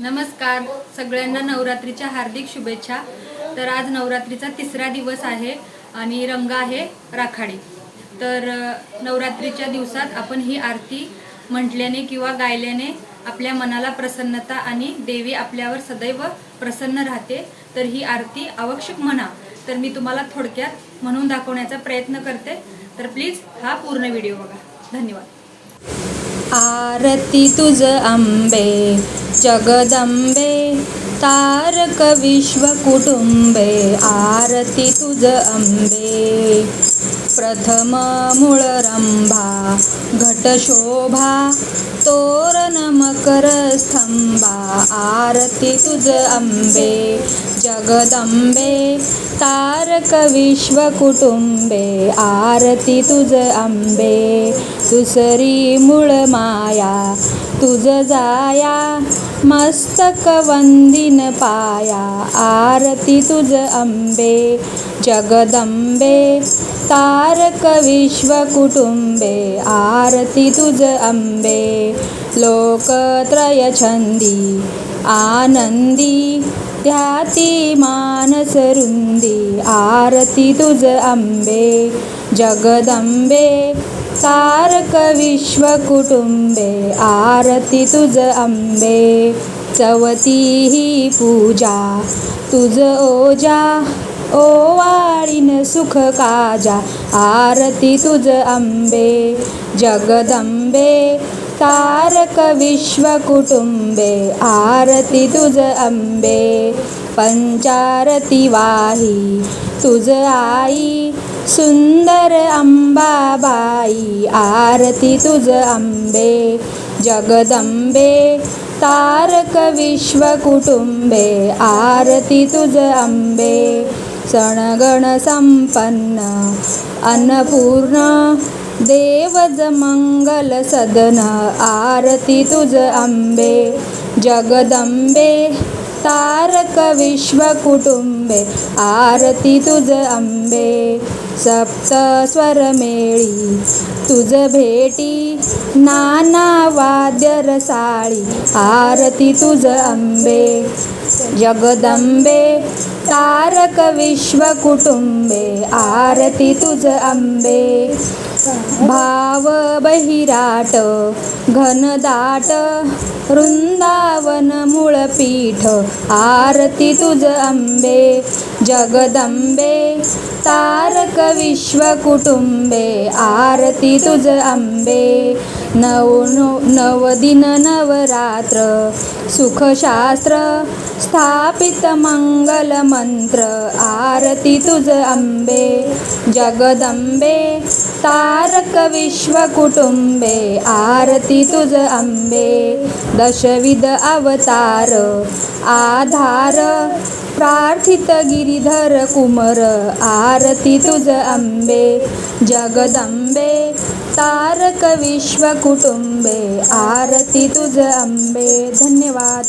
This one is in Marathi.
नमस्कार. सगळ्यांना नवरात्रीच्या हार्दिक शुभेच्छा. तर आज नवरात्रीचा तिसरा दिवस आहे आणि रंग आहे राखाडी. तर नवरात्रीच्या दिवसात आपण ही आरती म्हटल्याने किंवा गायल्याने आपल्या मनाला प्रसन्नता आणि देवी आपल्यावर सदैव प्रसन्न राहते. तर ही आरती आवश्यक म्हणा. तर मी तुम्हाला थोडक्यात म्हणून दाखवण्याचा प्रयत्न करते. तर प्लीज हा पूर्ण व्हिडिओ बघा. धन्यवाद. आरती तुझ अंबे जगदंबे तारक विश्वकुटुंबे आरती तुझ अंबे प्रथम मूळ रंभा घटशोभा तो स्तंभा आरती तुझ अंबे जगदंबे तारक विश्वकुटुंबे आरती तुझ अंबे दुसरी मूळ माया तुझ जाया मस्तक वंदिन पाया आरती तुझ अंबे जगदंबे तारक विश्वकुटुंबे आरती तुझ अंबे लोकत्रय छंदी आनंदी ध्याती मानसरुंदी आरती तुझ अंबे जगदंबे तारक विश्वकुटुंबे आरती तुझ अंबे चवती ही पूजा तुझ ओजा ओवाळीन सुख काजा आरती तुझ अंबे जगदंबे तारक विश्वकुटुंबे आरती तुझ अंबे पंचारती वाही तुझ आई सुंदर अंबाबाई आरती तुझ अंबे जगदंबे तारक विश्वकुटुंबे आरती तुझ अंबे संपन्न अन्नपूर्ण देवज मंगल सदन आरती तुझ अंबे जगदंबे तारक विश्वकुटुंबे आरती तुझ अंबे सप्त स्वरमेळी तुझ भेटी नाना वाद्य रसाळी आरती तुझ अंबे जगदंबे तारक विश्वकुटुंबे आरती तुझ अंबे भाव बहिराट घनदाट वृंदावन मूळपीठ आरती तुझ अंबे जगदंबे तारक विश्वकुटुंबे आरती तुझ अंबे नव नवदिन नवरात्र सुखशास्त्र स्थापित मंगल मंत्र आरती तुझ अंबे जगदंबे तारक विश्वकुटुंबे आरती तुझ अंबे दशविध अवतार आधार प्रार्थित गिरिधर कुमर आरती तुझ अंबे जगदंबे तारक विश्वकुटुंबे आरती तुझ अंबे धन्यवाद.